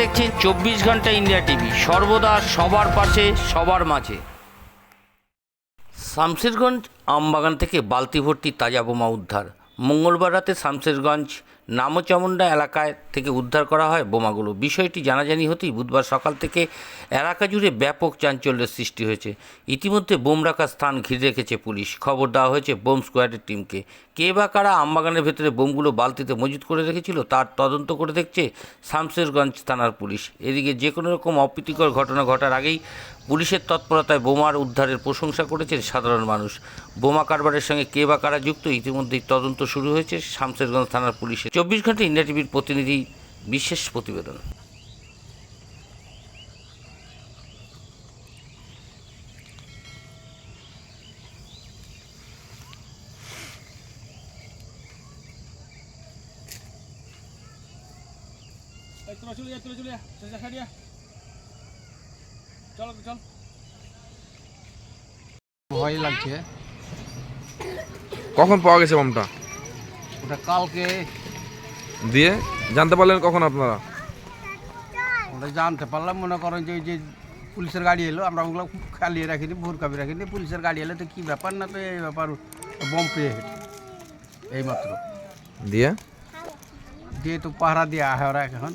দেখছেন চব্বিশ ঘণ্টা ইন্ডিয়া টিভি। সর্বদা সবার পাশে, সবার মাঝে। শামশেরগঞ্জ আমবাগান থেকে বালতি ভর্তি তাজা বোমা উদ্ধার। মঙ্গলবার রাতে শামশেরগঞ্জ নামচামুন্ডা এলাকায় থেকে উদ্ধার করা হয় বোমাগুলো। বিষয়টি জানাজানি হতেই বুধবার সকাল থেকে এলাকা জুড়ে ব্যাপক চাঞ্চল্যের সৃষ্টি হয়েছে। ইতিমধ্যে বোম রাখার স্থান ঘিরে রেখেছে পুলিশ। খবর দেওয়া হয়েছে বোম স্কোয়াডের টিমকে। কে বা কারা আমবাগানের ভেতরে বোমগুলো বালতিতে মজুত করে রেখেছিল, তার তদন্ত করে দেখছে শামশেরগঞ্জ থানার পুলিশ। এদিকে যে কোনো রকম অপ্রীতিকর ঘটনা ঘটার আগেই পুলিশের তৎপরতায় বোমার উদ্ধারের প্রশংসা করেছেন সাধারণ মানুষ। বোমা কারবারের সঙ্গে কে বা কারা যুক্ত, ইতিমধ্যেই তদন্ত শুরু হয়েছে শামশেরগঞ্জ থানার পুলিশের চব্বিশ ঘণ্টা ইন্ডিয়া টিভির প্রতিনিধি বিশেষ প্রতিবেদন। এই চলে যা তোরা চলে যা চল যা চল চল। ভয় লাগছে। কখন পাওয়া গেছে বোমটা? ওটা কালকে দিয়ে জানতে পারলেন কখন আপনারা? ওটা জানতে পারলাম মনে করেন যে ওই যে পুলিশের গাড়ি এলো আমরা ওগুলো খালিয়ে রাখিনি ভোর কাপি রাখিনি। পুলিশের গাড়ি এলো তো কী ব্যাপার না তো এই ব্যাপার বম পেয়ে হেঁটে এইমাত্র। দিয়ে? দিয়ে তো পাহারা দেওয়া হয় ওরা এখন।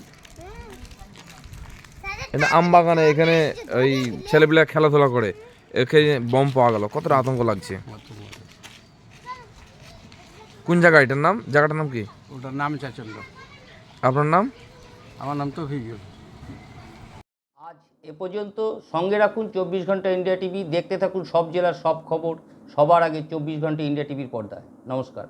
এটা আমবাগানে এখানে ওই ছেলেপিলা খেলাধুলা করে এখানে বম পাওয়া গেল। কতটা আতঙ্ক লাগছে? কোন জায়গা এটার নাম? জায়গাটার নাম কি? ওটার নাম চাচন্দ্র। আপনার নাম? আমার নাম তো ভিডিও আজ এ পর্যন্ত সঙ্গে রাখুন চব্বিশ ঘণ্টা ইন্ডিয়া টিভি দেখতে থাকুন সব জেলার সব খবর সবার আগে চব্বিশ ঘণ্টা ইন্ডিয়া টিভির পর্দায়। নমস্কার।